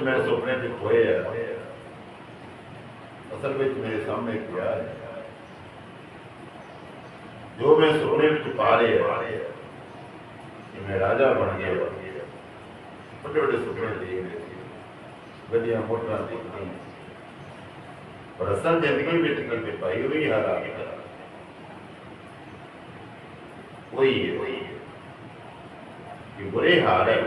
ਮੈਂ ਸੁਪਨੇ ਚ ਖੋਏ ਆ ਅਸਲ ਵਿੱਚ ਮੇਰੇ ਸਾਹਮਣੇ ਪਿਆ ਹੈ ਜੋ ਮੈਂ ਸੁਪਨੇ ਵਿੱਚ ਪਾ ਰਿਹਾ ਕਿ ਮੈਂ ਰਾਜਾ ਬਣ ਗਿਆ ਵੱਡੇ ਵੱਡੇ ਸੁਪਨੇ ਦੇਖ ਰਹੇ ਸੀ ਵਧੀਆ ਮੋਟਰਾਂ ਦੇਖਦੀਆਂ ਪਰ ਅਸਲ ਜ਼ਿੰਦਗੀ ਵਿੱਚ ਕਦੇ ਪਾਈ ਹੋਈ ਹਾਲਾਤ ਕੋਈ ਹੈ ਕਿ ਬੁਰੇ ਹਾਲ ਹੈ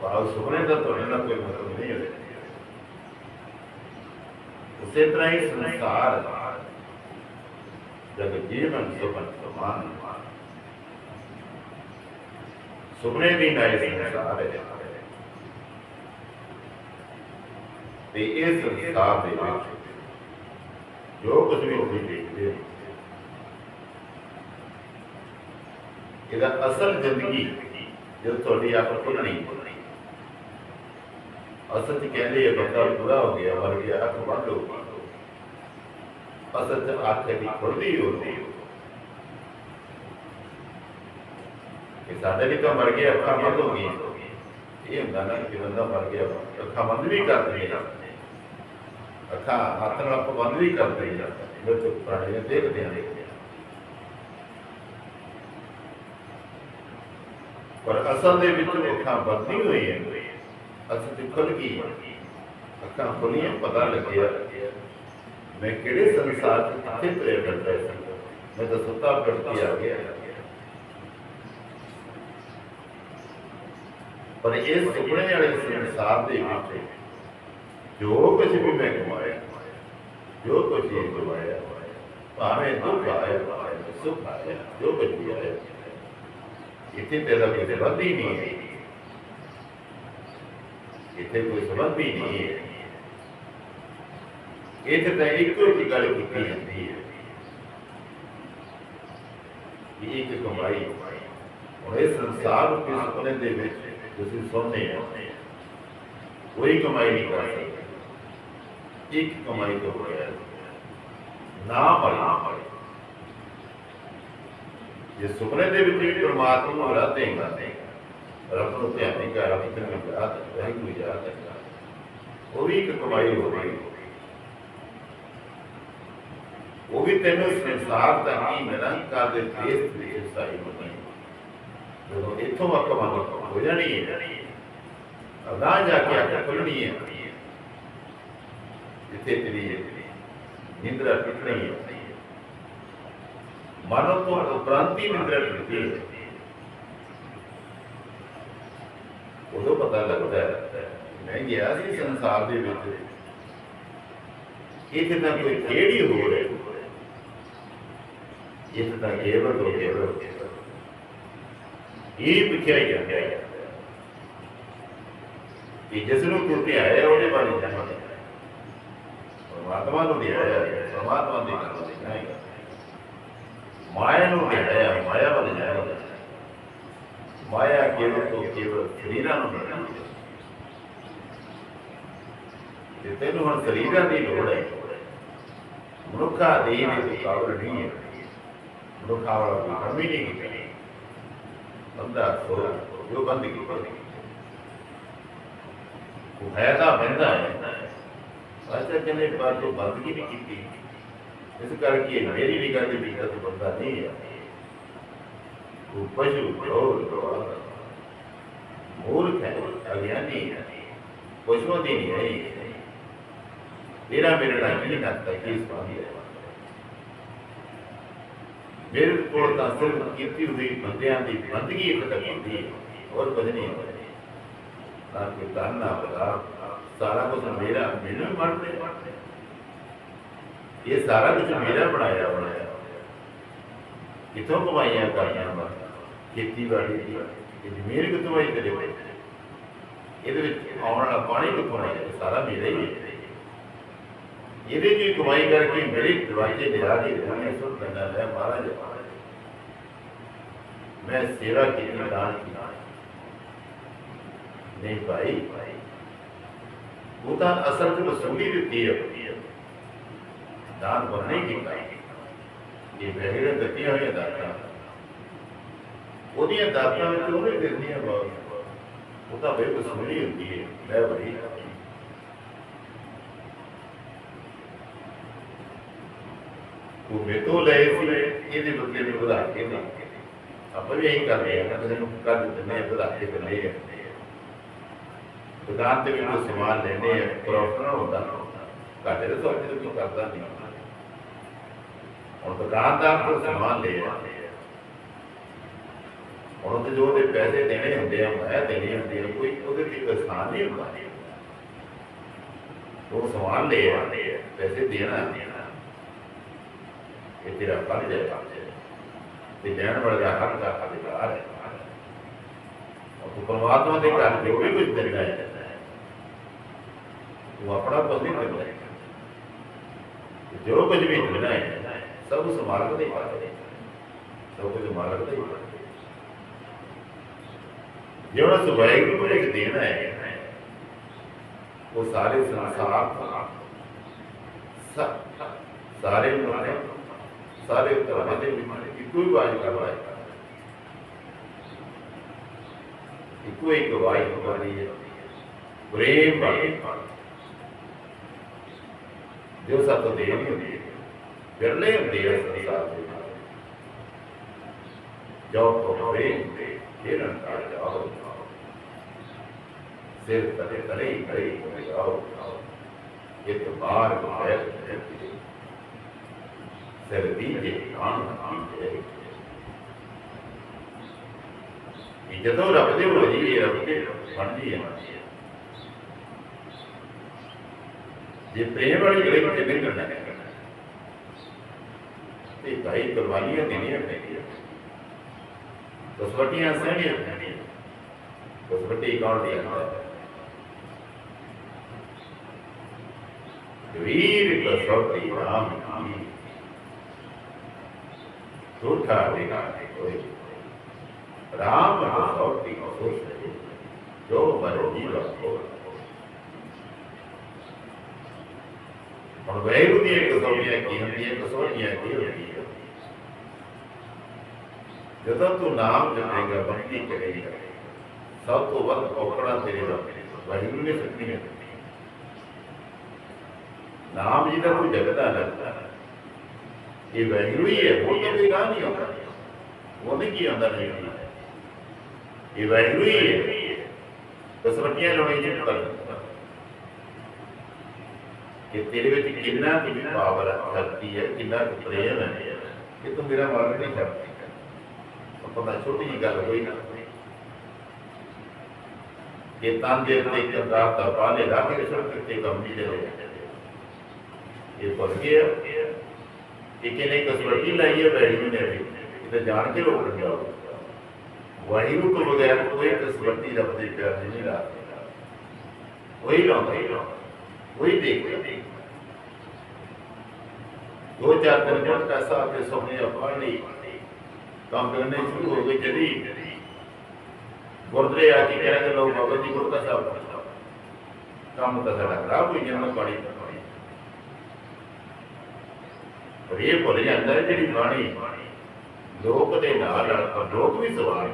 ਭਾਵ ਸੁਪਨੇ ਦਾ ਤੁਹਾਡੇ ਨਾਲ ਕੋਈ ਮਤਲਬ ਨਹੀਂ ਹੈ ਉਸੇ ਤਰ੍ਹਾਂ ਹੀ ਸੰਸਾਰ ਜਦ ਜੀਵਨ ਸੁਪਨ ਸਮਾਨ ਸੁਪਨੇ ਦੀ ਨਹੀਂ ਸੰਸਾਰ ਹੈ ਤੇ ਇਸ ਸੰਸਾਰ ਦੇ ਵਿੱਚ ਜੋ ਕੁਝ ਵੀ ਤੁਸੀਂ ਦੇਖਦੇ ਹੋ ਇਹਦਾ ਅਸਲ ਜ਼ਿੰਦਗੀ ਜਦੋਂ ਤੁਹਾਡੀ ਅੱਖ ਖੁੱਲਣੀ ਅਸਲ 'ਚ ਕਹਿੰਦੇ ਆ, ਬੰਦਾ ਪੂਰਾ ਹੋ ਗਿਆ, ਮਰ ਗਿਆ ਅੱਖ ਬੰਦ ਹੋ ਗਈ ਅਸਲ 'ਚ ਅੱਖ ਦੀ ਖੁੱਲਦੀ ਹੁੰਦੀ ਕਿ ਸਾਡੇ ਲਈ ਤਾਂ ਮਰ ਗਿਆ, ਅੱਖਾਂ ਬੰਦ ਹੋ ਗਈਆਂ। ਇਹ ਹੁੰਦਾ ਨਾ ਕਿ ਬੰਦਾ ਮਰ ਗਿਆ, ਅੱਖਾਂ ਬੰਦ ਵੀ ਕਰਦੇ ਦਿੰਦੇ ਅੱਖਾਂ ਹੱਥ ਨਾਲ ਆਪਾਂ ਬੰਦ ਵੀ ਕਰਦੇ ਹਾਂ ਜੋ ਪੁਰਾਣੇ ਦੇਖਦੇ ਹਾਂ ਪਰ ਅਸਲ ਦੇ ਵਿੱਚ ਅੱਖਾਂ ਬੰਦ ਨਹੀਂ ਹੋਈਆਂ। ਅਸਲ ਤੇ ਖੁੱਲ ਗਈ ਅੱਖਾਂ ਖੁੱਲੀਆਂ, ਪਤਾ ਲੱਗਿਆ, ਮੈਂ ਕਿਹੜੇ ਸੰਸਾਰ ਚ ਕਿੱਥੇ ਤੁਰਿਆ ਫਿਰਦਾ ਸੀ? ਮੈਂ ਤਾਂ ਸੁੱਤਾ ਫਿਰਦੀ ਆ ਗਿਆ। ਪਰ ਇਸ ਸੁਪਨੇ ਵਾਲੇ ਸੰਸਾਰ ਦੇ ਵਿੱਚ ਜੋ ਕੁਝ ਵੀ ਮੈਂ ਕਮਾਇਆ, ਜੋ ਕੁਝ ਵੀ ਕਮਾਇਆ, ਭਾਵੇਂ ਦੁੱਖ ਆਇਆ, ਭਾਵੇਂ ਸੁੱਖ ਆਇਆ, ਜੋ ਕੁਝ ਵੀ ਆਇਆ, ਇੱਥੇ ਤੇਰਾ ਕੋਈ ਸੰਬੰਧ ਹੀ ਨਹੀਂ ਹੈ। ਇੱਥੇ ਕੋਈ ਸੰਬੰਧ ਹੀ ਨਹੀਂ ਹੈ। ਇੱਥੇ ਤਾਂ ਇੱਕੋ ਹੀ ਗੱਲ ਕੀਤੀ ਜਾਂਦੀ ਹੈ ਕਿ ਇੱਕ ਕਮਾਈ ਹੁਣ ਇਹ ਸੰਸਾਰ ਦੇ ਸੁਪਨੇ ਦੇ ਵਿੱਚ ਤੁਸੀਂ ਸੁਣਦੇ ਹੋ, ਕੋਈ ਕਮਾਈ ਨਹੀਂ ਕਰ ਸਕਦਾ। ਇੱਕ ਕਮਾਈ ਤੋਂ ਬਗੈਰ ਨਾ ਪੜੀ ਜੇ ਸੁਪਨੇ ਦੇ ਵਿੱਚ ਵੀ ਪ੍ਰਮਾਤਮਾ ਨੂੰ ਰਾਹ ਦੇਗਾ ਰੱਬ ਨੂੰ ਧਿਆਨ ਨਹੀਂ ਕਰ ਰੱਬ ਤੈਨੂੰ ਯਾਦ ਹੈ ਕੋਈ ਯਾਦ ਹੈ ਉਹ ਵੀ ਇੱਕ ਕਮਾਈ ਹੋ ਉਹ ਵੀ ਤੈਨੂੰ ਸੰਸਾਰ ਦਾ ਹੀ ਨਿਰੰਕਾਰ ਦੇ ਦੇਸ਼ ਦੇ ਸਾਈ ਬਣਾਈ। ਜਦੋਂ ਇੱਥੋਂ ਅੱਖ ਬੰਦ ਹੋ ਜਾਣੀ ਹੈ। ਅਗਾਂਹ ਜਾ ਕੇ ਅੱਖ ਖੁੱਲਣੀ ਹੈ। ਜਿੱਥੇ ਤੇਰੀ ਨਿੰਦਰਾ ਟੁੱਟਣੀ ਹੈ। ਮਨੋਂ ਤੋਂ ਉਪਰੰਤੀ ਨਿੰਦਰਾ ਟੁੱਟਦੀ ਹੈ। ਉਦੋਂ ਪਤਾ ਲੱਗਦਾ ਹੈ ਮੈਂ ਗਿਆ ਸੀ ਸੰਸਾਰ ਦੇ ਵਿੱਚ। ਇੱਥੇ ਤਾਂ ਕੋਈ ਖੇਡ ਹੋ ਰਿਹਾ ਇੱਥੇ ਤਾਂ ਕੇਵਲ ਹੋ ਕੇਵਲ ਇਹ ਵਿਖਿਆ ਹੀ ਹੈ ਕਿ ਜਿਸ ਨੂੰ ਤੂੰ ਧਿਆਇਆ ਉਹਦੇ ਬਾਰੇ ਜਾਣਦਾ ਪਰਮਾਤਮਾ ਨੂੰ ਧਿਆਇਆ ਪਰਮਾਤਮਾ ਦੀ ਗੱਲ ਨਹੀਂ। ਮਾਇਆ ਨੂੰ ਧਿਆਇਆ ਮਾਇਆ ਵੱਲ ਜਾਇਆ ਮਾਇਆ ਕੇਵਲ ਤੋਂ ਕੇਵਲ ਸਰੀਰਾਂ ਨੂੰ ਮਿਲਦੀ ਤੇ ਤੈਨੂੰ ਹੁਣ ਸਰੀਰਾਂ ਦੀ ਲੋੜ ਹੈ ਮਨੁੱਖਾ ਦੀ ਦੀ ਕਾਬਲ ਨਹੀਂ ਹੈ ਮਨੁੱਖਾ ਵਾਲਾ ਕੋਈ ਕੰਮ ਹੀ ਨਹੀਂ ਕੀਤੀ ਬੰਦਾ ਸੋ ਜੋ ਬੰਦਗੀ ਉਹ ਹੈ ਤਾਂ ਬੰਦਾ ਹੈ ਅੱਛਾ ਕਹਿੰਦੇ ਪਰ ਤੋਂ ਬੰਦਗੀ ਨਹੀਂ ਕੀਤੀ ਇਸ ਕਰਕੇ ਮੇਰੀ ਨਿਗਾਹ ਦੇ ਵਿੱਚ ਤਾਂ ਬੰਦਾ ਨਹੀਂ ਹੈ ਉਹ ਪਸ਼ੂ ਲੋਰ ਲੋਰ ਮੂਰਖ ਹੈ ਅਗਿਆਨੀ ਹੈ ਪਸ਼ੂਆਂ ਦੀ ਨਹੀਂ ਹੈ ਮੇਰਾ ਮੇਰੇ ਨਾਲ ਕੀ ਨਾਤਾ ਕੀ ਸਵਾਮੀ ਹੈ ਮੇਰੇ ਕੋਲ ਤਾਂ ਸਿਰਫ ਕੀਤੀ ਹੋਈ ਬੰਦਿਆਂ ਦੀ ਬੰਦਗੀ ਇੱਕ ਤੱਕ ਹੁੰਦੀ ਹੈ ਹੋਰ ਕੁਝ ਨਹੀਂ ਹੈ ਤਾਂ ਕਿ ਤਾਂ ਨਾ ਬਤਾ ਸਾਰਾ ਕੁਝ ਮੇਰਾ ਮੈਨੂੰ ਖੇਤੀਬਾੜੀ ਦੀ ਇਹ ਜ਼ਮੀਨ ਕਿਥੋਂ ਆਈ ਤੇਰੇ ਕੋਲ ਇਹਦੇ ਵਿੱਚ ਆਉਣ ਵਾਲਾ ਪਾਣੀ ਕਿੱਥੋਂ ਆਇਆ? ਸਾਰਾ ਮੇਰਾ ਹੀ ਹੈ। ਇਹਦੇ ਦੀ ਕਮਾਈ ਕਰਕੇ ਮੇਰੇ ਦਰਵਾਜ਼ੇ ਦੇ ਰਾਹ ਦੀ ਰਹਿਣੇ ਸੁਣ ਲੈਂਦਾ ਹੈ ਮਹਾਰਾਜ ਮੈਂ ਸੇਵਾ ਕੀਤੀ, ਦਾਨ ਕੀਤਾ। ਨਹੀਂ ਭਾਈ, ਉਹ ਤਾਂ ਅਸਲ ਚ ਵਸੂਲੀ ਦਿੱਤੀ ਹੈ ਦਾਨ ਬਣੇ ਕੀਤਾ ਇਹ ਬਹਿਰੇ ਦਿੱਤੀਆਂ ਹੋਈਆਂ ਦਾਤਾਂ ਉਹਦੀਆਂ ਦਾਤਾਂ ਵਿੱਚ ਉਹਨੇ ਦਿੱਤੀਆਂ ਬਹੁਤ ਉਹ ਤਾਂ ਬਿਲਕੁਲ ਹੁੰਦੀ ਹੈ ਲੈ ਬੜੀ ਉਹ ਮੇਤੋਂ ਲਏ ਸੀ, ਇਹਦੇ ਬਦਲੇ ਨੂੰ ਵਧਾ ਕੇ ਨਾ ਆਪਾਂ ਵੀ ਇਹੀ ਕਰਦੇ ਆ ਕਦੇ ਨੂੰ ਕਰ ਦਿੰਦੇ ਆ ਵਧਾ ਕੇ ਦਿੰਦੇ ਆ। ਦੁਕਾਨ ਤੇ ਵੀ ਕੋਈ ਸਮਾਨ ਲੈਣੇ ਆ, ਪ੍ਰੋਫਿਟ ਹੁੰਦਾ। ਘਾਟੇ ਦੇ ਸੌਦੇ ਤੋਂ ਕਰਦਾ ਨਹੀਂ। ਹੁਣ ਦੁਕਾਨਦਾਰ ਤੋਂ ਸਮਾਨ ਲੈ ਹੁਣ ਤੇ ਜੋ ਉਹਦੇ ਪੈਸੇ ਦੇਣੇ ਹੁੰਦੇ ਆ, ਮੈਂ ਦੇਣੇ ਹੁੰਦੇ ਆ, ਕੋਈ ਉਹਦੇ ਲਈ ਕੋਈ ਨਹੀਂ ਹੁੰਦਾ। ਉਹ ਸਮਾਨ ਲੈ ਆ, ਪੈਸੇ ਦੇਣਾ ਇਹ ਤੇਰਾ ਫਰਜ਼ ਹੈ ਤੇ ਲੈਣ ਵਾਲੇ ਦਾ ਹੱਕ ਦਾ ਅਧਿਕਾਰ ਹੈ ਉਹ ਪਰਮਾਤਮਾ ਦੇ ਘਰ ਜੋ ਵੀ ਕੁਝ ਦੇਣਾ ਹੈ, ਉਹ ਆਪਣਾ ਬੰਦੀ ਕਰਦਾ ਹੈ। ਜੋ ਕੁਝ ਵੀ ਦੇਣਾ ਹੈ, ਸਭ ਉਸ ਮਾਲਕ ਦੇ ਹੱਥ ਹੈ। ਸਭ ਕੁਝ ਮਾਲਕ ਦਾ ਹੀ। ਜਿਹੜਾ ਸੁਭਾਈ ਨੂੰ ਇੱਕ ਦੇਣਾ ਹੈ ਉਹ ਸਾਰੇ ਸੰਸਾਰ ਸਾਰੇ ਲੋਕਾਂ ਸਾਰੇ ਧਰਮਾਂ ਦੇ ਵਿੱਚ ਇੱਕੋ ਹੀ ਬਾਜ ਕਰਦਾ ਇੱਕੋ ਇੱਕ ਵਾਈ ਹੋਣੀ ਹੈ। ਪ੍ਰੇਮ ਵਾਲੀ ਜੋ ਸਤਿ ਦੇ ਨਹੀਂ ਹੁੰਦੀ, ਵਿਰਲੇ ਹੁੰਦੇ ਆ ਸੰਸਾਰ ਦੇ ਜੋ ਤੋਂ ਪ੍ਰੇਮ ਦੇ ਕਿਰਨ ਦਾ ਜਾਓ। ਸਿਰ ਤਲੇ ਤਲੇ ਕਰੇ ਜਾਓ ਇਹ ਤਾਂ ਬਾਹਰ ਹੈ ਸਿਰ ਦੀਜੇ ਕਾਨ ਦੀਜੇ ਇਹ ਜਦੋਂ ਰੱਬ ਦੇ ਵਜੀ ਹੈ ਰੱਬ ਦੇ ਬਣਦੀ ਹੈ। ਜੇ ਪ੍ਰੇਮ ਵਾਲੀ ਗਲੇ ਵਿੱਚ ਨਹੀਂ ਕਰਨਾ ਹੈ, ਤੇ ਭਾਈ ਕੁਰਬਾਨੀਆਂ ਦੇਣੀਆਂ ਪੈਣੀਆਂ ਕਸਵਟੀਆਂ ਸਹਿਣੀਆਂ ਪੈਣੀਆਂ ਕਸਵਟੀ ਕੌਣ ਦੇ ਹੈ? ਵੀਰ ਕਸਵਟੀ ਰਾਮ ਕੀ ਝੂਠਾ ਦੇਗਾ ਕੋਈ ਰਾਮ ਕਸਵਟੀ ਕਸਵਟੀ ਜੋ ਮਰਜ਼ੀ ਰੱਖੋ ਹੁਣ ਵੈਰੂ ਦੀ ਇੱਕ ਕਸੌਟੀਆਂ ਕੀ ਹੁੰਦੀ ਹੈ ਕਸੌਟੀਆਂ ਕੀ ਹੁੰਦੀ ਹੈ ਜਦੋਂ ਤੂੰ ਨਾਮ ਜਪੇਗਾ ਭਗਤੀ ਕਰੇਗਾ ਸਭ ਤੋਂ ਵੱਧ ਔਕੜਾ ਤੇਰੇ ਦਾ ਵੈਰੂ ਨੇ ਸਕਣੀ ਹੈ ਨਾਮ ਜੀ ਦਾ ਕੋਈ ਜਗਦਾ ਲੱਗਦਾ ਇਹ ਵੈਰੂ ਹੀ ਹੈ, ਉਹ ਤਾਂ ਕੋਈ ਗਾਹ ਨਹੀਂ ਹੁੰਦਾ ਉਹ ਨਹੀਂ ਕੀ ਹੁੰਦਾ ਨਹੀਂ ਇਹ ਵੈਰੂ ਹੀ ਹੈ। ਕਸਵਟੀਆਂ ਲਾਉਣੀ ਜਿੱਤ ਕਰ ਕਿ ਤੇਰੇ ਵਿੱਚ ਕਿੰਨਾ ਕੁ ਪਾਵਰ ਸ਼ਕਤੀ ਹੈ, ਕਿੰਨਾ ਕੁ ਪ੍ਰੇਮ ਹੈ ਕਿ ਤੂੰ ਮੇਰਾ ਮਾਲਕ ਨਹੀਂ ਕਰ ਆਪਾਂ ਛੋਟੀ ਜਿਹੀ ਗੱਲ ਹੋਈ ਨਾ। ਕਿ ਤਾਂ ਦੇ ਤੇ ਇੱਕ ਰਾਤ ਦਾ ਪਾਲੇ ਲਾ ਕੇ ਸਭ ਕਿਤੇ ਕੰਮ ਨਹੀਂ ਦੇ ਇਹ ਪਰ ਗਿਆ ਕਿ ਕਿਨੇ ਕਸਵਟੀ ਲਾਈ ਹੈ ਬੈਠੀ ਨੇ ਵੀ ਇਹ ਜਾਣ ਕੇ ਰੋਕ ਗਿਆ ਵਾਹਿਗੁਰੂ ਤੋਂ ਬਗੈਰ ਕੋਈ ਕਸਵਟੀ ਰੱਬ ਦੇ ਪਿਆਰ ਨਹੀਂ ਲਾ ਵਹੀ ਲਾਉਂਦਾ ਹੀ ਲਾਉਂਦਾ वही देख दो चार दिन बाद पैसा आपके सोने अपार नहीं काम करने शुरू हो गई चली गुरुद्वारे आके कह रहे लोग बाबा जी गुरु का साहब काम तो सारा खराब हुई ਪਰ ਭੁੱਲ ਜਾਂਦਾ ਹੈ ਜਿਹੜੀ ਬਾਣੀ ਲੋਕ ਦੇ ਨਾਲ ਰਲ ਲੋਕ ਵੀ ਸਵਾਲ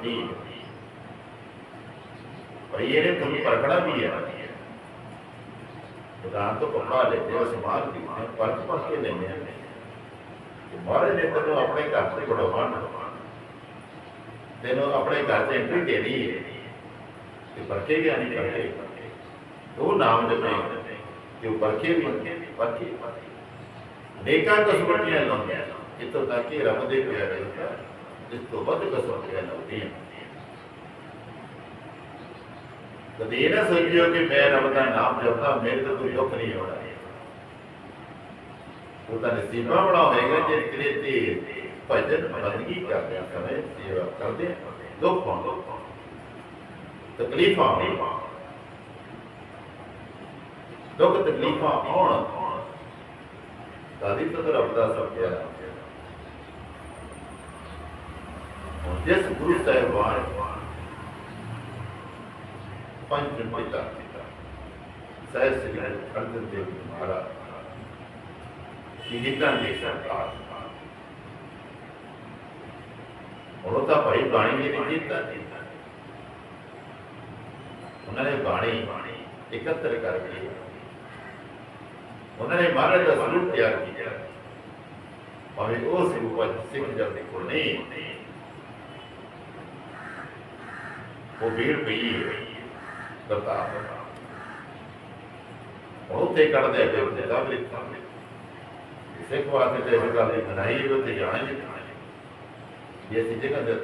ਪਰ ਇਹਨੇ ਤੁਹਾਨੂੰ ਪਰਖਣਾ ਵੀ ਹੈ ਉਦਾਹਰਨ ਤੋਂ ਪੱਕਾ ਲੈਂਦੇ ਹੋ ਸਮਾਜ ਦੀ ਪਰਖ ਪਰਖ ਕੇ ਲੈਂਦੇ ਆ। ਮਹਾਰਾਜ ਨੇ ਤੈਨੂੰ ਆਪਣੇ ਘਰ ਤੇ ਬੜਵਾਣਾ ਤੈਨੂੰ ਆਪਣੇ ਘਰ ਤੇ ਐਂਟਰੀ ਦੇਣੀ ਹੈ। ਤੇ ਪਰਖੇ ਗਿਆ ਨਹੀਂ, ਪਰਖੇ। ਉਹ ਨਾਮ ਜਪੇ। ਜੋ ਪਰਖੇ ਵੀ। ਪਰਖੇ ਪਰਖੇ ਨੇਕਾਂ ਕਸਵਟੀਆਂ ਲਾਉਂਦੇ ਇਤੋਂ ਤੱਕ ਕਿ ਰੱਬ ਦੇ ਪਿਆਰੇ ਇਸ ਤੋਂ ਵੱਧ ਕਸਵਟੀਆਂ ਲਾਉਂਦੀਆਂ ਕਦੇ ਇਹ ਨਾ ਸੋਚਿਓ ਕਿ ਮੈਂ ਰੱਬ ਦਾ ਨਾਮ ਜਪਦਾ, ਮੇਰੇ ਤੋਂ ਕੋਈ ਦੁੱਖ ਨਹੀਂ ਹੋਣਾ ਉਹ ਤਾਂ ਨਸੀਬਾਂ ਬਣਾ ਹੋਏਗਾ ਜੇ ਤੇਰੇ ਤੇ ਭਜਨ ਬੰਦਗੀ ਕਰਦੇ ਸਮੇਂ ਸੇਵਾ ਕਰਦੇ ਦੁੱਖ ਆਉਂਦਾ ਤਕਲੀਫਾਂ ਦੁੱਖ ਤਕਲੀਫਾਂ ਆਉਣ ਤਾਦੀ ਤਾਂ ਰੱਬ ਦਾ ਸਭ ਪਿਆਰਾ ਜਿਸ ਗੁਰੂ ਸਾਹਿਬਾਨ ਪੰਜ ਪਿਤਾ ਸਹਿ ਸ੍ਰੀ ਅਰਜਨ ਦੇਵ ਜੀ ਮਹਾਰਾਜ ਦੇ ਸਰਕਾਰ ਉਹ ਤਾਂ ਭਾਈ ਬਾਣੀ ਦੇ ਵਿੱਚ ਕੀਤਾ ਉਹਨਾਂ ਨੇ ਬਾਣੀ ਇਕੱਤਰ ਕਰਕੇ ਉਹਨਾਂ ਨੇ ਮਹਾਰਾਜ ਦਾ ਸਰੂਪ ਤਿਆਰ ਕੀਤਾ ਭਾਵੇਂ ਉਹ ਸਰੂਪ ਅੱਜ ਸਿੱਖ ਜਨ ਕੋਲ ਨਹੀਂ। ਉਹ ਵੀਰ ਪਈ ਕਰਤਾ ਉਹ ਤੇ ਕੱਢਦੇ ਆ ਤੇ ਦਾ ਵੀ ਸਿੱਖ ਵਾਸਤੇ ਤੇ ਇਹ ਗੱਲ ਦੀ ਉਹ ਤੇ ਜਾਣਾ ਜੇ ਅਸੀਂ ਜਗ੍ਹਾ ਦੇ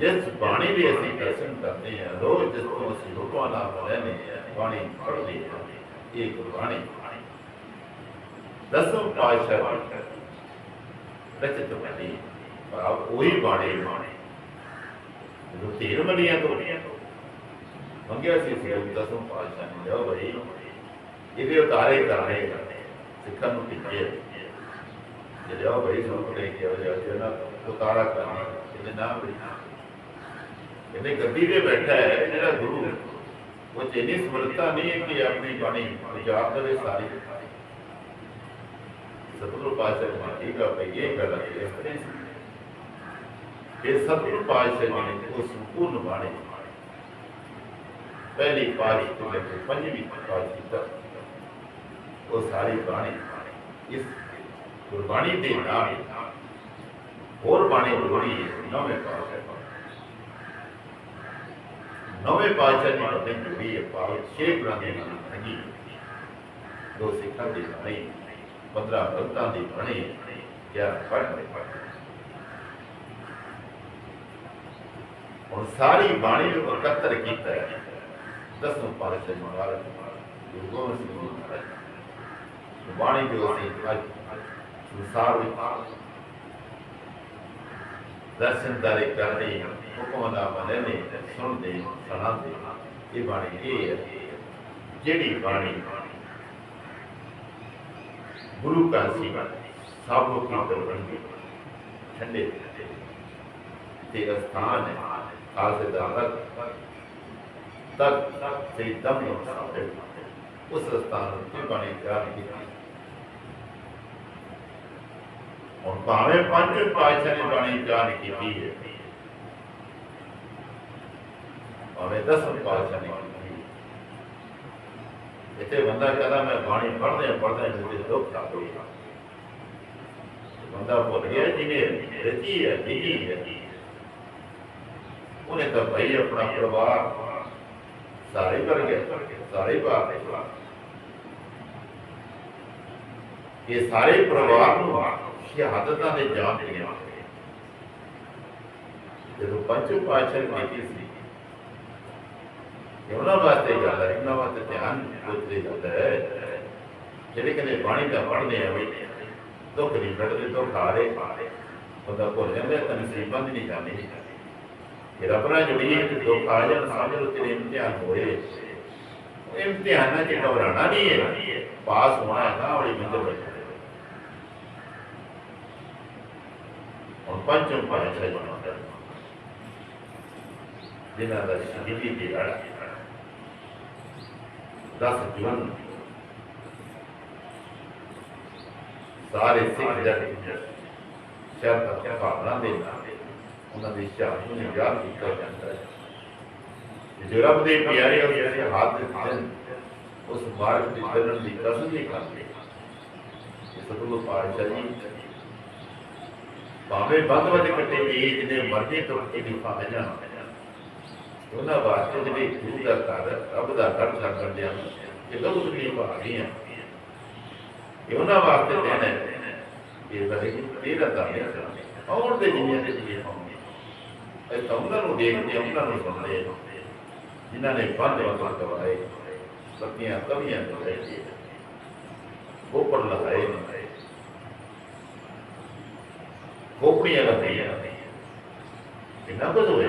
ਜਿਸ ਬਾਣੀ ਦੀ ਅਸੀਂ ਦਰਸ਼ਨ ਕਰਦੇ ਹਾਂ, ਰੋਜ਼ ਜਿਸ ਤੋਂ ਅਸੀਂ ਹੁਕਮਾਂ ਨਾਲ ਰਹਿੰਦੇ ਹਾਂ, ਬਾਣੀ ਪੜ੍ਹਦੇ ਹਾਂ। ਇਹ ਗੁਰਬਾਣੀ ਦਸੋਂ ਪਾਤਸ਼ਾਹ ਰਚਿਤ ਬਣੀ ਪਰ ਉਹੀ ਬਾਣੀ ਬਾਣੀ। ਜਦੋਂ ਤੀਰ ਮਲੀਆਂ ਤੋਂ ਮੰਗਿਆ ਸੀ ਸੀ ਦਸੋਂ ਪਾਤਸ਼ਾਹ ਨੇ ਲਿਓ ਭਾਈ ਇਹਦੇ ਉਤਾਰੇ ਕਰਨੇ, ਸਿੱਖਾਂ ਨੂੰ ਕਿਹਾ ਜੇ ਲਿਓ ਭਾਈ ਸਭ ਲੈ ਕੇ ਆਓ, ਜੇ ਨਾ, ਉਤਾਰਾ ਕਰਨਾ ਇਹਦੇ ਨਾਮ ਵੀ ਇਹਨੇ ਗੱਦੀ ਤੇ ਬੈਠਾ ਹੈ ਜਿਹੜਾ ਗੁਰੂ। ਉਹ ਚ ਇੰਨੀ ਨਹੀਂ ਹੈ ਕਿ ਆਪਣੀ ਬਾਣੀ ਉਜਾੜ ਦੇਵੇ ਸਾਰੀ। ਸਤਿਗੁਰੂ ਪਾਤਸ਼ਾਹ ਨੇ ਠੀਕ ਆ ਗੱਲ ਹੈ। ਇਹ ਸਤਿਗੁਰੂ ਪਾਤਸ਼ਾਹ ਜੀ ਨੇ ਉਹ ਸੰਪੂਰਨ ਬਾਣੀ ਪਹਿਲੀ ਪਾਰੀ ਤੋਂ ਲੈ ਕੇ ਪੰਜਵੀਂ ਪਾਰੀ ਤੱਕ ਉਹ ਸਾਰੀ ਬਾਣੀ ਇਸ ਗੁਰਬਾਣੀ ਦੇ ਨਾਲ ਹੋਰ ਬਾਣੀ ਜੋੜੀ ਨਵੇਂ ਪਾਤਸ਼ਾਹ ਨਵੇਂ ਪਾਤਸ਼ਾਹ ਦੀ ਬਾਣੀ ਜੋੜੀ ਹੈ ਪਾਲ ਛੇ ਗ੍ਰੰਥਾਂ ਦੀ ਨਹੀਂ ਦੋ ਸਿੱਖਾਂ ਦੀ ਬਾਣੀ 15 ਭਗਤਾਂ ਦੀ ਬਾਣੀ ਜਾਂ ਪੜ੍ਹਨੇ ਹੁਣ ਸਾਰੀ ਬਾਣੀ ਨੂੰ ਇਕੱਤਰ ਕੀਤਾ ਹੈ। ਦਸਵੇਂ ਪਾਤਸ਼ਾਹ ਜੀ ਮਹਾਰਾਜ, ਗੁਰੂ ਗੋਬਿੰਦ ਸਿੰਘ ਜੀ ਮਹਾਰਾਜ। ਬਾਣੀ ਜੋ ਅਸੀਂ ਅੱਜ ਸੰਸਾਰ ਵਿੱਚ ਦਰਸ਼ਨ ਕਰਦੇ ਹੁਕਮ ਦਾ ਮੰਨਣੇ ਸੁਣਦੇ, ਸੁਣਾਉਂਦੇ ਇਹ ਬਾਣੀ ਇਹ ਹੈ ਜਿਹੜੀ ਬਾਣੀ ਗੁਰੂ ਕਾ ਸੀ ਸਭ ਨੂੰ ਕੀਰਤਨ ਬਣਦੀ ਠੰਡੇ ਤੇ ਅਸਥਾਨ ਹੈ, ਖਾਲਸੇ ਦਾ ਤੱਕ ਤੱਕ ਦਮ ਨੂੰ ਉਸ ਸਥਾਨ ਉੱਤੇ ਬਾਣੀ ਤਿਆਰ ਕੀਤੀ। ਹੁਣ ਭਾਵੇਂ ਪੰਜ ਪਾਤਸ਼ਾਹ ਨੇ ਬਾਣੀ ਤਿਆਰ ਕੀਤੀ ਹੈ। ਭਾਵੇਂ ਦਸ ਪਾਤਸ਼ਾਹ ਨੇ ਕੀਤੀ ਇੱਥੇ ਬੰਦਾ ਕਹਿੰਦਾ, ਮੈਂ ਬਾਣੀ ਪੜ੍ਹਦੇ ਪੜ੍ਹਦੇ ਜਿਹਦੇ ਦੁੱਖ ਆ ਗਈ ਬੰਦਾ ਭੁੱਲ ਗਿਆ, ਜਿਹਨੇ ਰਚੀ ਹੈ, ਲਿਖੀ ਹੈ। ਉਹਨੇ ਤਾਂ ਭਾਈ ਆਪਣਾ ਪਰਿਵਾਰ ਸਾਰੇ ਕਰ ਗਿਆ ਸਾਰੇ ਬਾਹਰ ਨਿਕਲਾ ਇਹ ਸਾਰੇ ਪਰਿਵਾਰ ਨੂੰ ਸ਼ਹਾਦਤਾਂ ਦੇ ਜਾਮ ਦਿੱਤੀਆਂ ਜਦੋਂ ਪੰਜ ਪਾਤਸ਼ਾਹ ਕੀਤੀ ਸੀ ਉਹਨਾਂ ਵਾਸਤੇ ਗੱਲ ਹੈ ਉਹਨਾਂ ਵਾਸਤੇ ਧਿਆਨ ਉੱਤੇ ਜਾਂਦਾ ਹੈ। ਜਿਹੜੇ ਕਹਿੰਦੇ ਬਾਣੀ ਦਾ ਪੜ੍ਹਦੇ ਆ ਵੀ ਦੁੱਖ ਨਹੀਂ ਕੱਢਦੇ, ਦੁੱਖ ਆ ਰਹੇ। ਬੰਦਾ ਭੁੱਲ ਜਾਂਦਾ, ਤਾਂ ਨਸੀਬਾਂ ਦੀ ਨਹੀਂ ਜਾਣੀ ਇਹ ਰੱਬ ਨਾਲ ਜੁੜੀ ਹੈ ਦੁੱਖ ਆ ਜਾਣ ਸਮਝ ਲਓ ਤੇਰੇ ਇਮਤਿਹਾਨ ਹੋਏ। ਇਮਤਿਹਾਨਾਂ 'ਚ ਘਬਰਾਣਾ ਨਹੀਂ ਹੈ। ਪਾਸ ਹੋਣਾ ਹੈ, ਤਾਂ ਬੜੀ ਮੰਜ਼ਿਲ ਬੈਠੇ ਹੁਣ ਪੰਜਮ ਪਾਤਸ਼ਾਹ ਜੀ ਮਹਾਰਾਜ ਜਿਨ੍ਹਾਂ ਦਾ ਸ਼ਹੀਦੀ ਦਿਹਾੜਾ 10 ਸਾਰੇ ਸਿੱਖ ਜਨ ਸ਼ਰਧਾ ਭਾਵਨਾ ਦੇ ਨਾਲ ਉਹਨਾਂ ਦੀ ਸ਼ਹਾਦਤ ਨੂੰ ਯਾਦ ਕੀਤਾ ਜਾਂਦਾ ਹੈ ਜੋ ਰੱਬ ਦੇ ਪਿਆਰੇ ਹੋ ਜਿਹੜੇ ਹੱਥ ਦਿੱਤੇ ਉਸ ਮਾਰਗ ਤੇ ਚੱਲਣ ਦੀ ਕਸਮ ਨਹੀਂ ਕਰਦੇ ਸਤਿਗੁਰੂ ਪਾਤਸ਼ਾਹ ਜੀ ਭਾਵੇਂ ਬੰਦ ਵਜ ਕੱਟੇ ਵੀ ਜਿਹਨੇ ਮਰਜ਼ੀ ਤੋਂ ਕਿਹਦੀ ਪਾ ਜਾਣ ਉਹਨਾਂ ਵਾਸਤੇ ਜਿਹੜੇ ਗੁਰੂ ਦਾ ਘਰ, ਰੱਬ ਦਾ ਘਰ ਛੱਡਣ ਦੇ ਇਹ ਬਹੁਤ ਤਕਲੀਫ ਆ। ਰਹੀਆਂ ਇਹ ਉਹਨਾਂ ਵਾਸਤੇ ਦੇਣਾ ਹੈ ਇਹ ਬੜੇ ਤੇਰਾ ਦਾ ਨਹੀਂ ਆਉਣ ਦੇ ਜਿੰਨੇ ਤੇ ਜੀ ਹੋਣਗੇ ਇਹ ਤਾਂ ਉਹਨਾਂ ਨੂੰ ਦੇਖਦੇ ਉਹਨਾਂ ਨੂੰ ਸੁਣਦੇ ਜਿਨ੍ਹਾਂ ਨੇ ਬੰਦ ਵਕਤ ਕਰਵਾਏ, ਸਤੀਆਂ ਕਵੀਆਂ ਦੇ ਰਹੇ ਗੋਪੜ ਲਗਾਏ ਗੋਪੜੀਆਂ ਲਗਾਈਆਂ ਇਹਨਾਂ ਕੁਝ ਹੋਇਆ